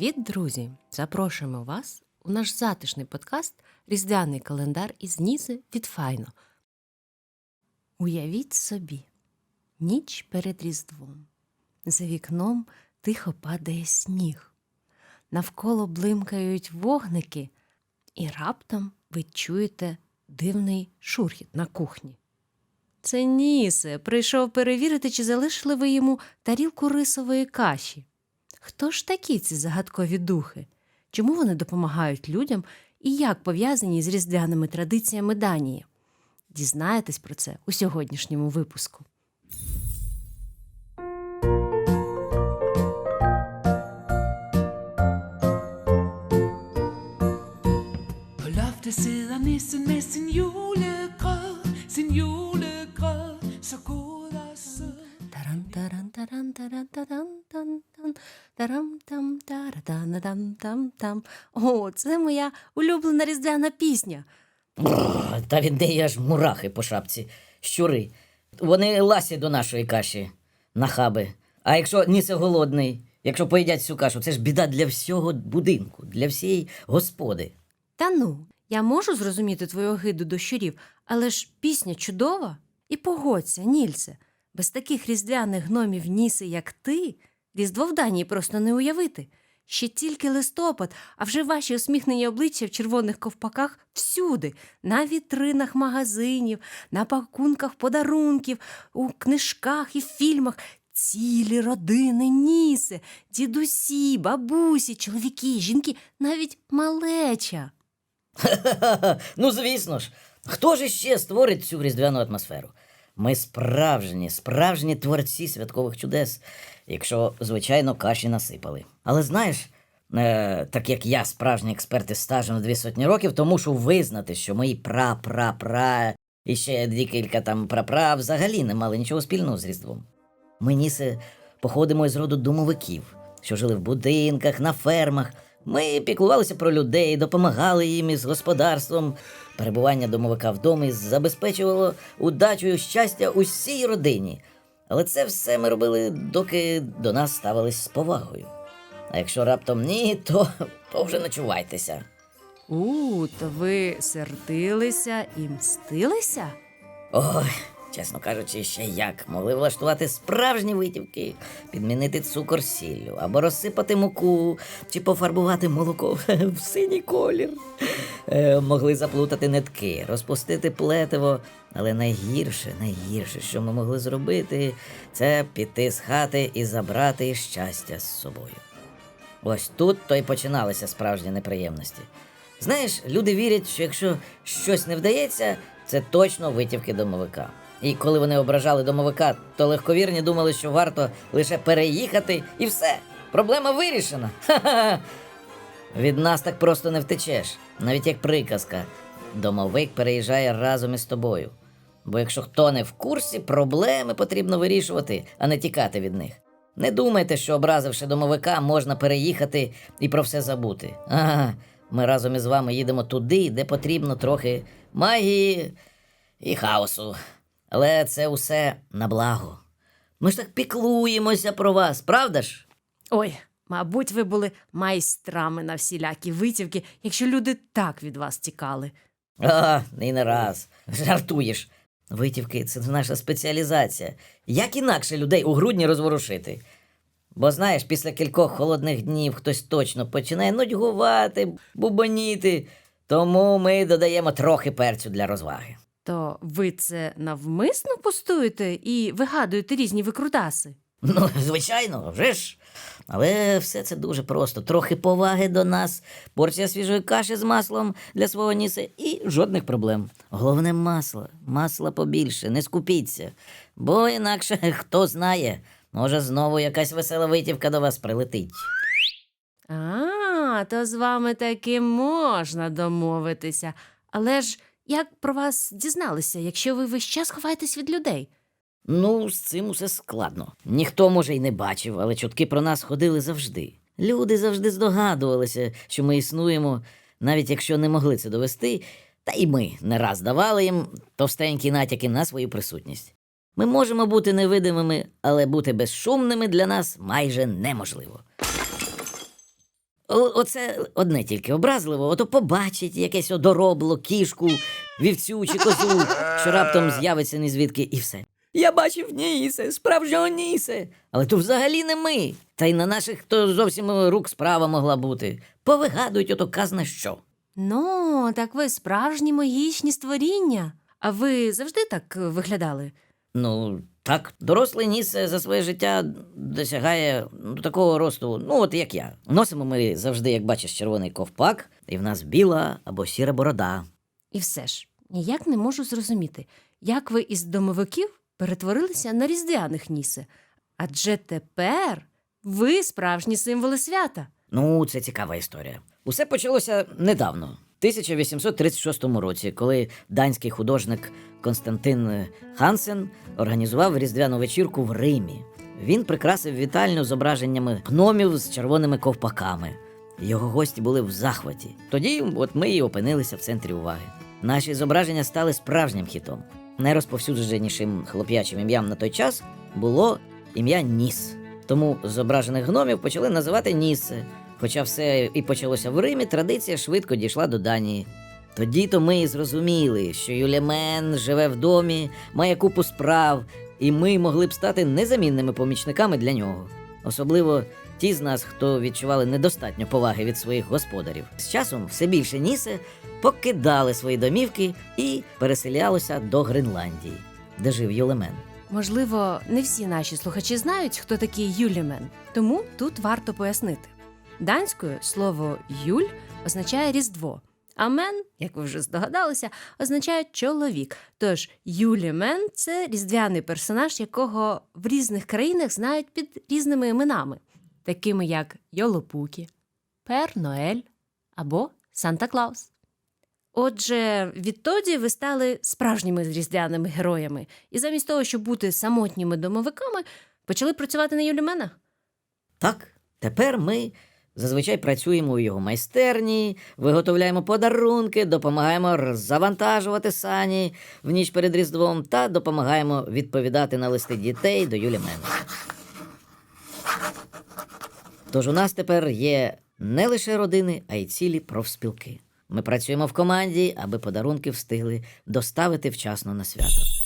Привіт, друзі! Запрошуємо вас у наш затишний подкаст Різдвяний календар із Нізи від Файно. Уявіть собі, ніч перед Різдвом. За вікном тихо падає сніг. Навколо блимкають вогники, і раптом ви чуєте дивний шурхіт на кухні. Це Нісе прийшов перевірити, чи залишили ви йому тарілку рисової каші. Хто ж такі ці загадкові духи? Чому вони допомагають людям і як пов'язані з різдвяними традиціями Данії? Дізнаєтесь про це у сьогоднішньому випуску. På loftet sidder nissen med sin julegrød, sin julegrød, så god og sød. Таран-таран-таран-таран-таран-тан-тан. Тарам-там-тара-тана-там-там-там. О, це моя улюблена різдвяна пісня. Бррр, Та від неї аж мурахи по шапці, щури. Вони ласі до нашої каші, нахаби. А якщо нісе голодний, якщо поїдять всю кашу, це ж біда для всього будинку, для всієї господи. Та ну, я можу зрозуміти твою огиду до щурів, але ж пісня чудова. І погодься, Нільсе, без таких різдвяних гномів Ніси, як ти, різдво в Данії просто не уявити. Ще тільки листопад, а вже ваші усміхнені обличчя в червоних ковпаках всюди, на вітринах магазинів, на пакунках подарунків, у книжках і фільмах. Цілі родини Ніси, дідусі, бабусі, чоловіки, жінки, навіть малеча. ну, звісно ж, хто ж іще створить цю різдвяну атмосферу? Ми справжні, справжні творці святкових чудес, якщо, звичайно, каші насипали. Але знаєш, е, так як я справжній експерт із стажем в дві сотні років, то мушу визнати, що мої пра-пра-пра і ще декілька там пра-пра взагалі не мали нічого спільного з Різдвом. Ми ніси походимо із роду домовиків, що жили в будинках, на фермах. Ми піклувалися про людей, допомагали їм із господарством. Перебування домовика вдома забезпечувало удачу і щастя усій родині. Але це все ми робили, доки до нас ставились з повагою. А якщо раптом ні, то, то вже ночувайтеся. У, то ви сердилися і мстилися? Ой, чесно кажучи, ще як могли влаштувати справжні витівки, підмінити цукор сіллю, або розсипати муку, чи пофарбувати молоко в синій колір. Е, могли заплутати нитки, розпустити плетиво. Але найгірше, найгірше, що ми могли зробити, це піти з хати і забрати щастя з собою. Ось тут то й починалися справжні неприємності. Знаєш, люди вірять, що якщо щось не вдається, це точно витівки домовика. І коли вони ображали домовика, то легковірні думали, що варто лише переїхати і все. Проблема вирішена. Ха-ха. Від нас так просто не втечеш, навіть як приказка. Домовик переїжджає разом із тобою. Бо якщо хто не в курсі, проблеми потрібно вирішувати, а не тікати від них. Не думайте, що образивши домовика, можна переїхати і про все забути. Ага, ми разом із вами їдемо туди, де потрібно трохи магії і хаосу. Але це усе на благо. Ми ж так піклуємося про вас, правда ж? Ой, мабуть, ви були майстрами на всілякі витівки, якщо люди так від вас тікали. А, і не раз. Жартуєш. Витівки це наша спеціалізація. Як інакше людей у грудні розворушити? Бо знаєш, після кількох холодних днів хтось точно починає нудьгувати, бубоніти, тому ми додаємо трохи перцю для розваги. То ви це навмисно пустуєте і вигадуєте різні викрутаси? Ну, звичайно, вже ж. Але все це дуже просто. Трохи поваги до нас, порція свіжої каші з маслом для свого ніса і жодних проблем. Головне масло, масла побільше, не скупіться. Бо інакше хто знає, може знову якась весела витівка до вас прилетить. А, то з вами таки можна домовитися. Але ж як про вас дізналися, якщо ви весь час ховаєтесь від людей? Ну, з цим усе складно. Ніхто, може, й не бачив, але чутки про нас ходили завжди. Люди завжди здогадувалися, що ми існуємо, навіть якщо не могли це довести, та й ми не раз давали їм товстенькі натяки на свою присутність. Ми можемо бути невидимими, але бути безшумними для нас майже неможливо. Оце одне тільки образливо, ото побачить якесь одоробло, кішку, вівцю чи козу, що раптом з'явиться незвідки, і все. Я бачив Нісе, справжнього Нісе. Але то взагалі не ми. Та й на наших то зовсім рук справа могла бути. Повигадують ото казна що. Ну, так ви справжні магічні створіння. А ви завжди так виглядали? Ну, так, дорослий ніс е, за своє життя досягає ну, такого росту, ну от як я. Носимо ми завжди, як бачиш, червоний ковпак, і в нас біла або сіра борода. І все ж, ніяк не можу зрозуміти, як ви із домовиків перетворилися на різдвяних ніси. Адже тепер ви справжні символи свята. Ну, це цікава історія. Усе почалося недавно, 1836 році, коли данський художник Константин Хансен організував різдвяну вечірку в Римі. Він прикрасив вітальню зображеннями гномів з червоними ковпаками. Його гості були в захваті. Тоді от ми і опинилися в центрі уваги. Наші зображення стали справжнім хітом. Найрозповсюдженішим хлоп'ячим ім'ям на той час було ім'я Ніс. Тому зображених гномів почали називати Ніси. Хоча все і почалося в Римі, традиція швидко дійшла до Данії. Тоді то ми і зрозуміли, що Юлімен живе в домі, має купу справ, і ми могли б стати незамінними помічниками для нього. Особливо ті з нас, хто відчували недостатньо поваги від своїх господарів. З часом все більше ніси покидали свої домівки і переселялися до Гренландії, де жив Юлемен. Можливо, не всі наші слухачі знають, хто такий Юлімен, тому тут варто пояснити. Данською слово юль означає різдво, а мен, як ви вже здогадалися, означає чоловік. Тож Юлімен це різдвяний персонаж, якого в різних країнах знають під різними іменами, такими як Йолопукі, Пер Ноель або Санта Клаус. Отже, відтоді ви стали справжніми різдвяними героями, і замість того, щоб бути самотніми домовиками, почали працювати на Юлімена. Так, тепер ми зазвичай працюємо у його майстерні, виготовляємо подарунки, допомагаємо завантажувати сані в ніч перед Різдвом та допомагаємо відповідати на листи дітей до Юлі Мен. Тож у нас тепер є не лише родини, а й цілі профспілки. Ми працюємо в команді, аби подарунки встигли доставити вчасно на свято.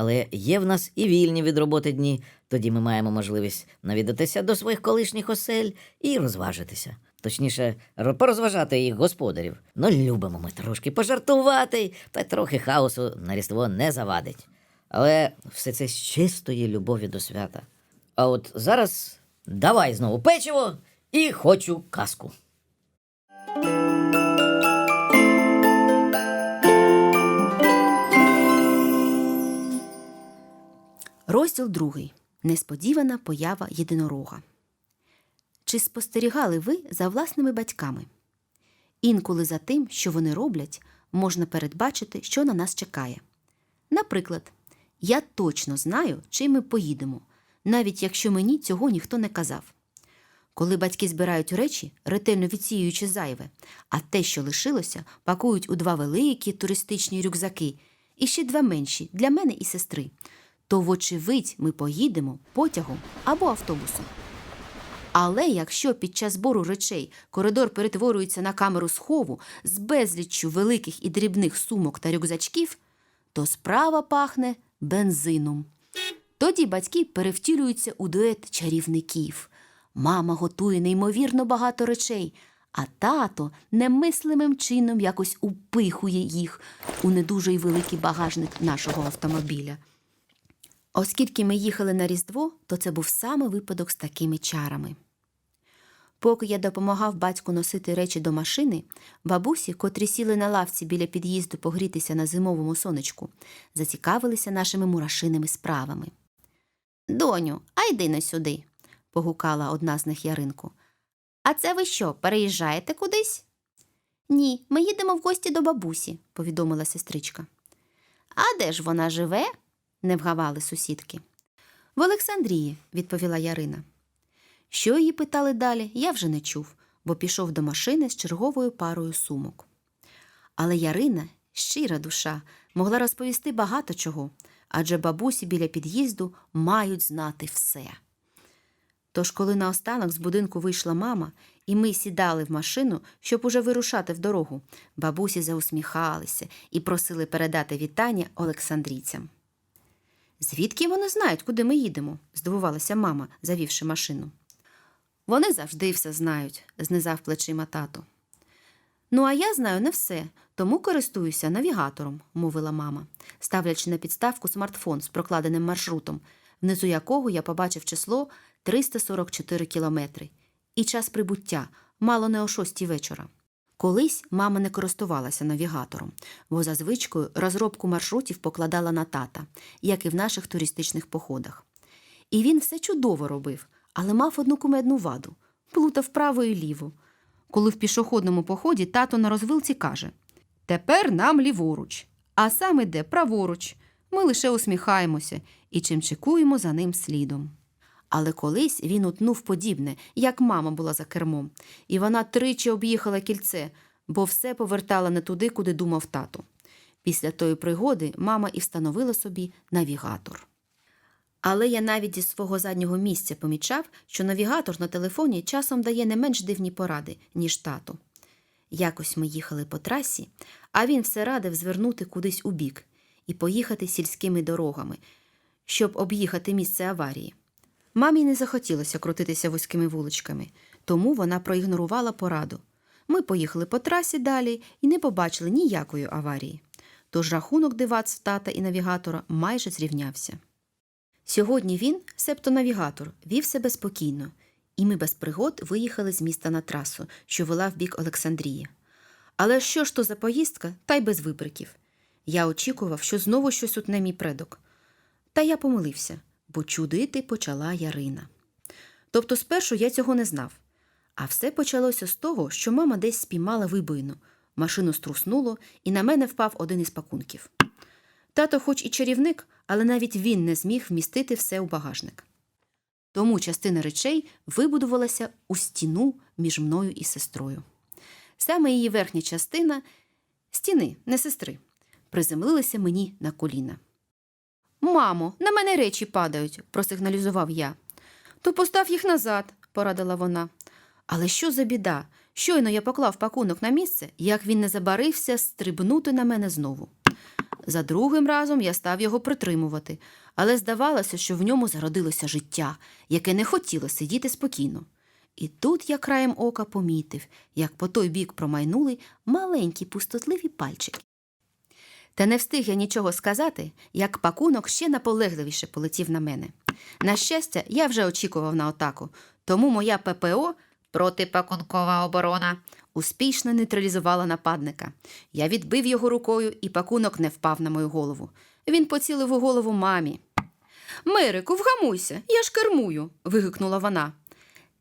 Але є в нас і вільні від роботи дні, тоді ми маємо можливість навідатися до своїх колишніх осель і розважитися. Точніше, порозважати їх господарів. Ну, любимо ми трошки пожартувати, та трохи хаосу на Різдво не завадить. Але все це з чистої любові до свята. А от зараз давай знову печиво і хочу казку. Розділ другий. Несподівана поява єдинорога. Чи спостерігали ви за власними батьками? Інколи за тим, що вони роблять, можна передбачити, що на нас чекає. Наприклад, я точно знаю, чим ми поїдемо, навіть якщо мені цього ніхто не казав. Коли батьки збирають речі, ретельно відсіюючи зайве, а те, що лишилося, пакують у два великі туристичні рюкзаки і ще два менші для мене і сестри, то, вочевидь, ми поїдемо потягом або автобусом. Але якщо під час збору речей коридор перетворюється на камеру схову з безліччю великих і дрібних сумок та рюкзачків, то справа пахне бензином. Тоді батьки перевтілюються у дует чарівників. Мама готує неймовірно багато речей, а тато немислимим чином якось упихує їх у не дуже великий багажник нашого автомобіля. Оскільки ми їхали на Різдво, то це був саме випадок з такими чарами. Поки я допомагав батьку носити речі до машини, бабусі, котрі сіли на лавці біля під'їзду погрітися на зимовому сонечку, зацікавилися нашими мурашиними справами. Доню, а йди на сюди, погукала одна з них Яринку. А це ви що, переїжджаєте кудись? Ні, ми їдемо в гості до бабусі, повідомила сестричка. А де ж вона живе? Не вгавали сусідки. В Олександрії, відповіла Ярина. Що її питали далі, я вже не чув, бо пішов до машини з черговою парою сумок. Але Ярина, щира душа, могла розповісти багато чого, адже бабусі біля під'їзду мають знати все. Тож, коли наостанок з будинку вийшла мама і ми сідали в машину, щоб уже вирушати в дорогу. Бабусі заусміхалися і просили передати вітання Олександрійцям. Звідки вони знають, куди ми їдемо? здивувалася мама, завівши машину. Вони завжди все знають, знизав плечима тато. Ну, а я знаю не все, тому користуюся навігатором, мовила мама, ставлячи на підставку смартфон з прокладеним маршрутом, внизу якого я побачив число 344 кілометри, і час прибуття мало не о шостій вечора. Колись мама не користувалася навігатором, бо за звичкою розробку маршрутів покладала на тата, як і в наших туристичних походах. І він все чудово робив, але мав одну кумедну ваду плутав вправо і ліво. Коли в пішохідному поході тато на розвилці каже Тепер нам ліворуч, а сам іде праворуч. Ми лише усміхаємося і чимчикуємо за ним слідом. Але колись він утнув подібне, як мама була за кермом, і вона тричі об'їхала кільце, бо все повертала не туди, куди думав тато. Після тої пригоди мама і встановила собі навігатор. Але я навіть зі свого заднього місця помічав, що навігатор на телефоні часом дає не менш дивні поради, ніж тато. Якось ми їхали по трасі, а він все радив звернути кудись у бік і поїхати сільськими дорогами, щоб об'їхати місце аварії. Мамі не захотілося крутитися вузькими вуличками, тому вона проігнорувала пораду. Ми поїхали по трасі далі і не побачили ніякої аварії. Тож рахунок дивац тата і навігатора майже зрівнявся. Сьогодні він, себто навігатор, вів себе спокійно, і ми без пригод виїхали з міста на трасу, що вела в бік Олександрії. Але що ж то за поїздка, та й без вибриків. Я очікував, що знову щось утне мій предок. Та я помилився, бо чудити почала Ярина. Тобто спершу я цього не знав. А все почалося з того, що мама десь спіймала вибоїну, машину струснуло, і на мене впав один із пакунків. Тато, хоч і чарівник, але навіть він не зміг вмістити все у багажник. Тому частина речей вибудувалася у стіну між мною і сестрою. Саме її верхня частина стіни, не сестри, приземлилася мені на коліна. Мамо, на мене речі падають, просигналізував я. То постав їх назад, порадила вона. Але що за біда? Щойно я поклав пакунок на місце, як він не забарився стрибнути на мене знову. За другим разом я став його притримувати, але здавалося, що в ньому зародилося життя, яке не хотіло сидіти спокійно. І тут я краєм ока помітив, як по той бік промайнули маленькі пустотливі пальчики. Та не встиг я нічого сказати, як пакунок ще наполегливіше полетів на мене. На щастя, я вже очікував на атаку, тому моя ППО протипакункова оборона успішно нейтралізувала нападника. Я відбив його рукою, і пакунок не впав на мою голову. Він поцілив у голову мамі. Мерику, вгамуйся, я ж кермую. вигукнула вона.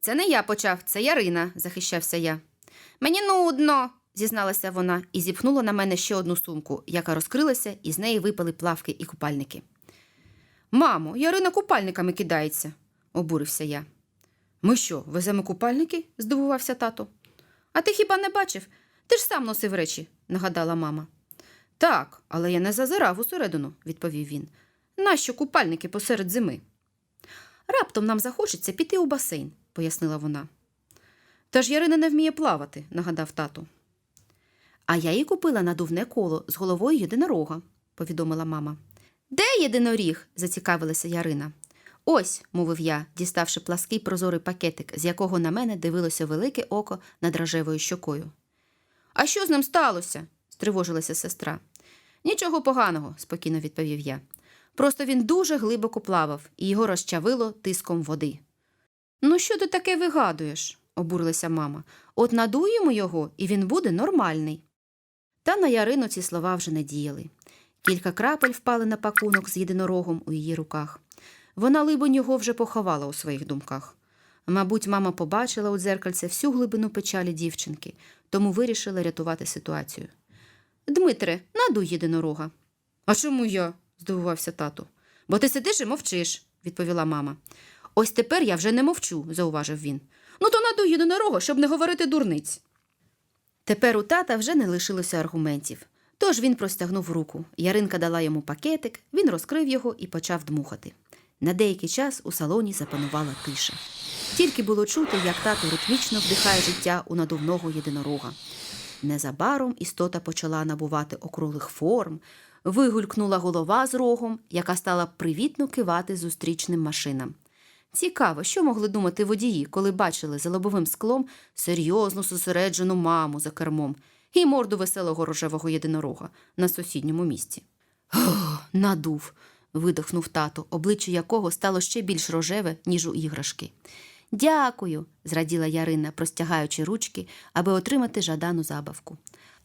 Це не я почав, це Ярина, захищався я. Мені нудно, зізналася вона і зіпхнула на мене ще одну сумку, яка розкрилася, і з неї випали плавки і купальники. Мамо, Ярина купальниками кидається, обурився я. Ми що, веземо купальники? здивувався тато. А ти хіба не бачив? Ти ж сам носив речі, нагадала мама. Так, але я не зазирав усередину, відповів він. Нащо купальники посеред зими? Раптом нам захочеться піти у басейн, пояснила вона. Та ж Ярина не вміє плавати, нагадав тато. А я їй купила надувне коло з головою єдинорога, повідомила мама. Де єдиноріг? зацікавилася Ярина. Ось, мовив я, діставши плаский прозорий пакетик, з якого на мене дивилося велике око над рожевою щокою. А що з ним сталося? стривожилася сестра. Нічого поганого, спокійно відповів я. Просто він дуже глибоко плавав, і його розчавило тиском води. Ну, що ти таке вигадуєш? обурилася мама. От надуємо його, і він буде нормальний. Та на Ярину ці слова вже не діяли. Кілька крапель впали на пакунок з єдинорогом у її руках. Вона, либонь, його вже поховала у своїх думках. Мабуть, мама побачила у дзеркальце всю глибину печалі дівчинки, тому вирішила рятувати ситуацію. Дмитре, надуй єдинорога. А чому я? здивувався тато. Бо ти сидиш і мовчиш, відповіла мама. Ось тепер я вже не мовчу, зауважив він. Ну, то надуй єдинорога, щоб не говорити дурниць. Тепер у тата вже не лишилося аргументів. Тож він простягнув руку. Яринка дала йому пакетик, він розкрив його і почав дмухати. На деякий час у салоні запанувала тиша. Тільки було чути, як тато ритмічно вдихає життя у надувного єдинорога. Незабаром істота почала набувати округлих форм, вигулькнула голова з рогом, яка стала привітно кивати зустрічним машинам. Цікаво, що могли думати водії, коли бачили за лобовим склом серйозну зосереджену маму за кермом і морду веселого рожевого єдинорога на сусідньому місці. Надув, видихнув тато, обличчя якого стало ще більш рожеве, ніж у іграшки. Дякую, зраділа Ярина, простягаючи ручки, аби отримати жадану забавку.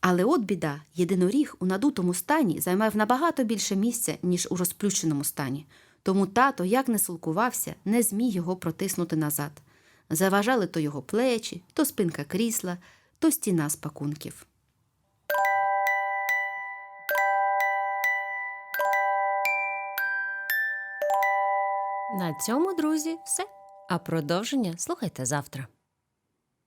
Але от біда, єдиноріг у надутому стані займав набагато більше місця, ніж у розплющеному стані. Тому тато, як не силкувався, не зміг його протиснути назад. Заважали то його плечі, то спинка крісла, то стіна з пакунків. На цьому, друзі, все. А продовження слухайте завтра.